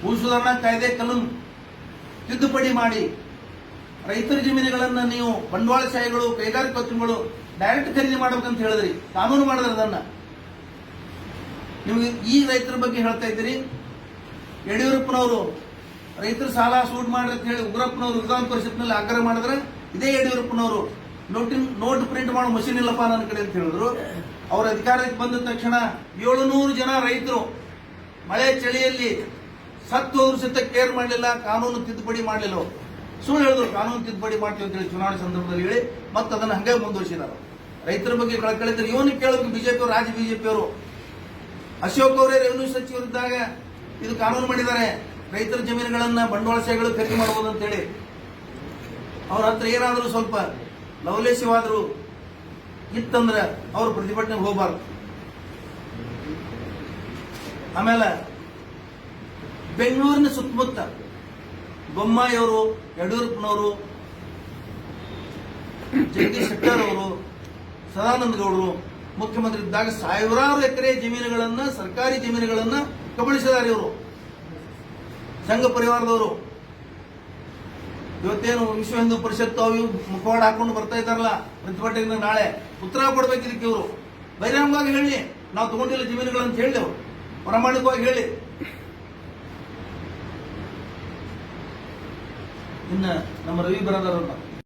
ಭೂ ಸುಧಾರಣಾ ಕಾಯ್ದೆ ಕಾನೂನು ತಿದ್ದುಪಡಿ ಮಾಡಿ ರೈತರ ಜಮೀನುಗಳನ್ನ ನೀವು ಬಂಡವಾಳಶಾಹಿಗಳು ಕೈಗಾರಿಕೋದ್ಯಮಿಗಳು ಡೈರೆಕ್ಟ್ ಖರೀದಿ ಮಾಡ್ಬೇಕಂತ ಹೇಳಿದ್ರಿ. ಕಾನೂನು ಮಾಡಿದ್ರೆ ಅದನ್ನ. ನಿಮಗೆ ಈ ರೈತರ ಬಗ್ಗೆ ಹೇಳ್ತಾ ಇದ್ದೀರಿ. ಯಡಿಯೂರಪ್ಪನವರು ರೈತರ ಸಾಲ ಸೂಟ್ ಮಾಡ್ರಿ ಅಂತ ಹೇಳಿ ಉಗ್ರಪ್ಪನವರು ವಿಧಾನ ಪರಿಷತ್ನಲ್ಲಿ ಆಗ್ರಹ ಮಾಡಿದ್ರೆ ಇದೇ ಯಡಿಯೂರಪ್ಪನವರು ನೋಟಿನ್ ನೋಟ್ ಪ್ರಿಂಟ್ ಮಾಡೋ ಮಷೀನ್ ಇಲ್ಲಪ್ಪ ನನ್ನ ಕಡೆ ಅಂತ ಹೇಳಿದ್ರು. ಅವ್ರ ಅಧಿಕಾರಕ್ಕೆ ಬಂದ ತಕ್ಷಣ ಏಳುನೂರು ಜನ ರೈತರು ಮಳೆ ಚಳಿಯಲ್ಲಿ ಸತ್ತು ಹೋದ್ರು ಸಹಿತ ಕೇರ್ ಮಾಡಲಿಲ್ಲ, ಕಾನೂನು ತಿದ್ದುಪಡಿ ಮಾಡಲಿಲ್ಲ. ಅವ್ರು. ಸುಳ್ಳು ಹೇಳಿದ್ರು, ಕಾನೂನು ತಿದ್ದುಪಡಿ ಮಾಡ್ತೀವಿ ಅಂತ ಹೇಳಿ ಚುನಾವಣೆ ಸಂದರ್ಭದಲ್ಲಿ ಹೇಳಿ ಮತ್ತೆ ಅದನ್ನು ಹಂಗೆ ಮುಂದುವರಿಸಿದ್ದಾರೆ ರೈತರ ಬಗ್ಗೆ ಕಳಕಳಿದ್ರೆ ಇವನು ಕೇಳಬೇಕು ಬಿಜೆಪಿ ಅವರು, ರಾಜ್ಯ ಬಿಜೆಪಿ ಅವರು. ಅಶೋಕ್ ಅವರೇ ರೆವೆನ್ಯೂ ಸಚಿವರಿದ್ದಾಗ ಇದು ಕಾನೂನು ಮಾಡಿದ್ದಾರೆ. ರೈತರ ಜಮೀನುಗಳನ್ನ ಬಂಡವಾಳಶಾಹಿಗಳು ಖರೀದಿ ಮಾಡಬಹುದು ಅಂತ ಹೇಳಿ. ಅವ್ರ ಹತ್ರ ಏನಾದರೂ ಸ್ವಲ್ಪ ಲವಲೇಶವಾದರೂ ಇತ್ತಂದ್ರೆ ಅವರು ಪ್ರತಿಭಟನೆಗೆ ಹೋಗಬಾರ್ದು. ಆಮೇಲೆ ಬೆಂಗಳೂರಿನ ಸುತ್ತಮುತ್ತ ಬೊಮ್ಮಾಯಿಯವರು, ಯಡಿಯೂರಪ್ಪನವರು, ಜಗದೀಶ್ ಶೆಟ್ಟರ್ ಅವರು ಸದಾನಂದ ಗೌಡರು ಮುಖ್ಯಮಂತ್ರಿ ಇದ್ದಾಗ ಸಾವಿರಾರು ಎಕರೆ ಜಮೀನುಗಳನ್ನ, ಸರ್ಕಾರಿ ಜಮೀನುಗಳನ್ನ ಕಬಳಿಸಿದ್ದಾರೆ ಇವರು. ಸಂಘ ಪರಿವಾರದವರು. ಇವತ್ತೇನು ವಿಶ್ವ ಹಿಂದೂ ಪರಿಷತ್ತು ಅವು ಮುಖವಾಡ ಹಾಕೊಂಡು ಬರ್ತಾ ಇದ್ದಾರಲ್ಲ, ಪ್ರತಿಭಟನೆಯಿಂದ ನಾಳೆ. ಉತ್ತರ ಕೊಡ್ಬೇಕು ಇದಕ್ಕೆ ಇವರು. ಬಹಿರಂಗವಾಗಿ ಹೇಳಿ. ನಾವು ತಗೊಂಡಿಲ್ಲ ಜಮೀನುಗಳಂತ ಹೇಳಿ ಅವರು. ಪ್ರಾಮಾಣಿಕವಾಗಿ ಹೇಳಿ. ಇನ್ನ ನಮ್ಮ ರವಿ ಬ್ರದರ್ ಅವ್ರನ್ನ.